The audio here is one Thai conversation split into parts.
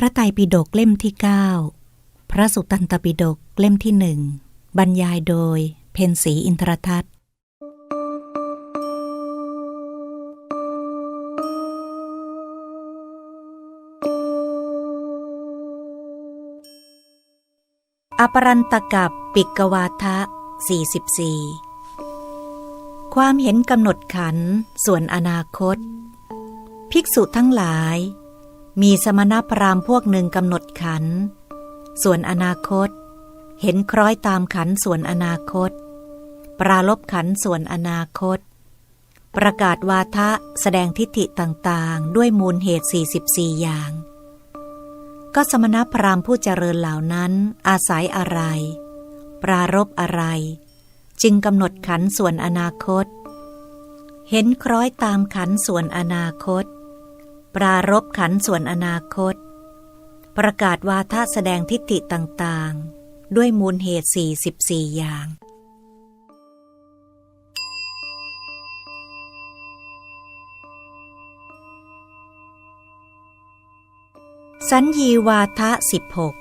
พระไตรปิฎกเล่มที่ 9 พระสุตตันตปิฎกเล่มที่หนึ่งบรรยายโดย เพนสีอินทรทัตอปรันตกับปิกวาทะ 44 ความเห็นกำหนดขันส่วนอนาคต ภิกษุทั้งหลาย มีสมณพราหมณ์พวกหนึ่งกำหนดขัน ส่วนอนาคต เห็นคล้อยตามขันส่วนอนาคต ปราลบขันส่วนอนาคต ประกาศวาทะแสดงทิฏฐิต่างๆ ด้วยมูลเหตุ 44 อย่าง ก็สมณพราหมณ์ผู้เจริญเหล่านั้นอาศัยอะไร ปรารบอะไร จึงกำหนดขันส่วนอนาคต เห็นคล้อยตามขันส่วนอนาคต ปรารบขันส่วนอนาคต ประกาศวาทะแสดงทิฏฐิต่างๆ ด้วยมูลเหตุ 44 อย่าง สัญญีวาทะ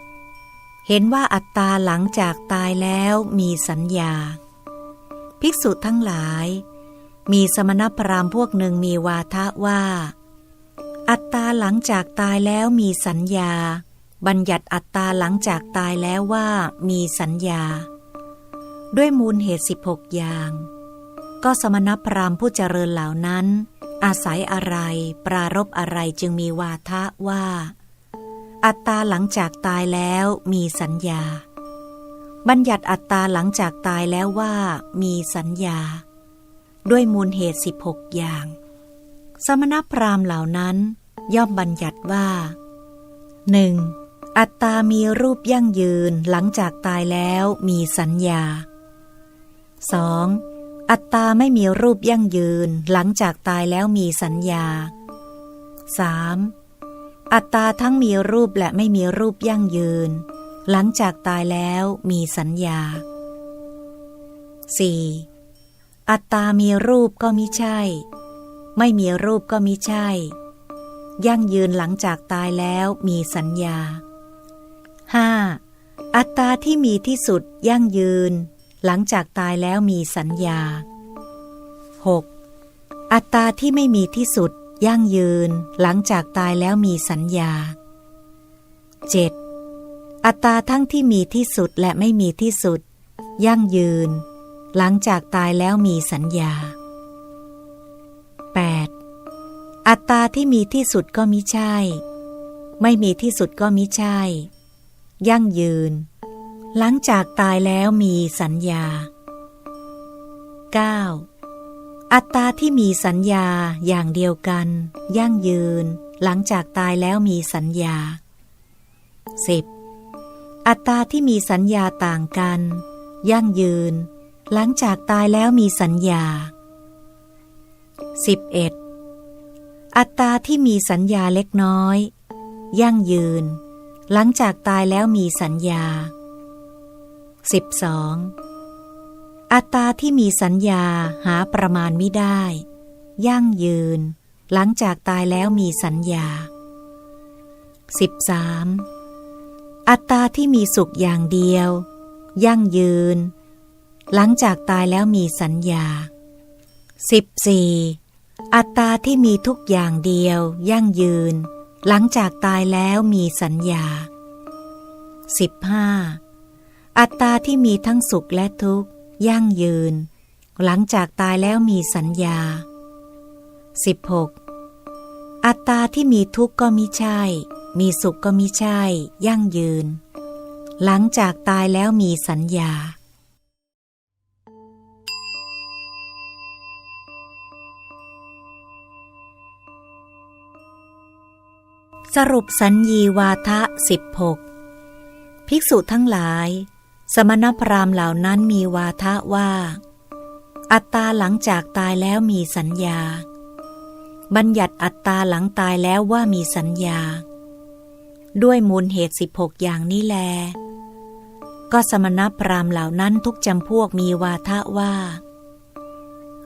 16 เห็นว่าอัตตาหลังจากตายแล้วมีสัญญา ภิกษุทั้งหลาย มีสมณพราหมณ์พวกหนึ่งมีวาทะว่า อัตตาหลังจากตายแล้วมีสัญญา บัญญัติอัตตาหลังจากตายแล้วว่ามีสัญญา ด้วยมูลเหตุ 16 อย่าง ก็สมณพราหมณ์ผู้เจริญเหล่านั้น อาศัยอะไรปรารบอะไรจึงมีวาทะว่า อัตตาหลังจากตายแล้วมีสัญญา บัญญัติอัตตาหลังจากตายแล้วว่ามีสัญญา ด้วยมูลเหตุ 16 อย่าง สมณพราหมณ์เหล่านั้นย่อมบัญญัติว่า 1. อัตตามีรูปยั่งยืนหลังจากตายแล้วมีสัญญา 2. อัตตาไม่มีรูปยั่งยืนหลังจากตายแล้วมีสัญญา 3. อัตตาทั้งมีรูปและไม่มีรูปยั่งยืน หลังจากตายแล้วมีสัญญา 4. อัตตามีรูปก็มิใช่ ไม่มีรูปก็มิใช่ ยั่งยืนหลังจากตายแล้วมีสัญญา 5. อัตตาที่มีที่สุดยั่งยืน หลังจากตายแล้วมีสัญญา 6. อัตตาที่ไม่มีที่สุดยั่งยืน หลังจากตายแล้วมีสัญญา 7. อัตตาทั้งที่มีที่สุดและไม่มีที่สุด ยั่งยืน หลังจากตายแล้วมีสัญญา อัตตาที่มีที่สุดก็มิใช่ ไม่มีที่สุดก็มิใช่ ยั่งยืน หลังจากตายแล้วมีสัญญา 9. อัตตาที่มีสัญญาอย่างเดียวกัน ยั่งยืน หลังจากตายแล้วมีสัญญา 10. อัตตาที่มีสัญญาต่างกัน ยั่งยืน หลังจากตายแล้วมีสัญญา 11. อัตตาที่มีสัญญาเล็กน้อย ยั่งยืน หลังจากตายแล้วมีสัญญา 12. อัตตาที่มีสัญญาหาประมาณไม่ได้ ยั่งยืน หลังจากตายแล้วมีสัญญา 13. อัตตาที่มีสุขอย่างเดียว ยั่งยืน หลังจากตายแล้วมีสัญญา 14. อัตตาที่มีทุกอย่างเดียว ยั่งยืน หลังจากตายแล้วมีสัญญา 15. อัตตาที่มีทั้งสุขและทุกข์ ยั่งยืน หลังจากตายแล้วมีสัญญา 16. อัตตาที่มีทุกข์ก็มิใช่ มีสุขก็มิใช่ ยั่งยืน หลังจากตายแล้วมีสัญญา สรุปสัญญีวาทะ16ภิกษุทั้งหลาย สมณพราหมณ์เหล่านั้นมีวาทะว่า อัตตาหลังจากตายแล้วมีสัญญา บัญญัติอัตตาหลังตายแล้วว่ามีสัญญา ด้วยมูลเหตุ16อย่างนี้แล ก็สมณพราหมณ์เหล่านั้นทุกจำพวกมีวาทะว่า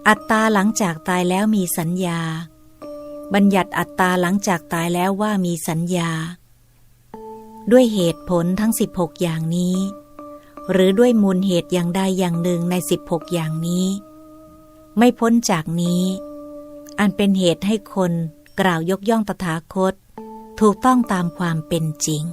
อัตตาหลังจากตายแล้วมีสัญญา บัญญัติอัตตาหลังจากตายแล้วว่ามีสัญญา ด้วยเหตุผลทั้ง 16 อย่างนี้ หรือด้วยมูลเหตุอย่างใดอย่างหนึ่งใน 16 อย่างนี้ ไม่พ้นจากนี้ อันเป็นเหตุให้คนกล่าวยกย่องตถาคต ถูกต้องตามความเป็นจริง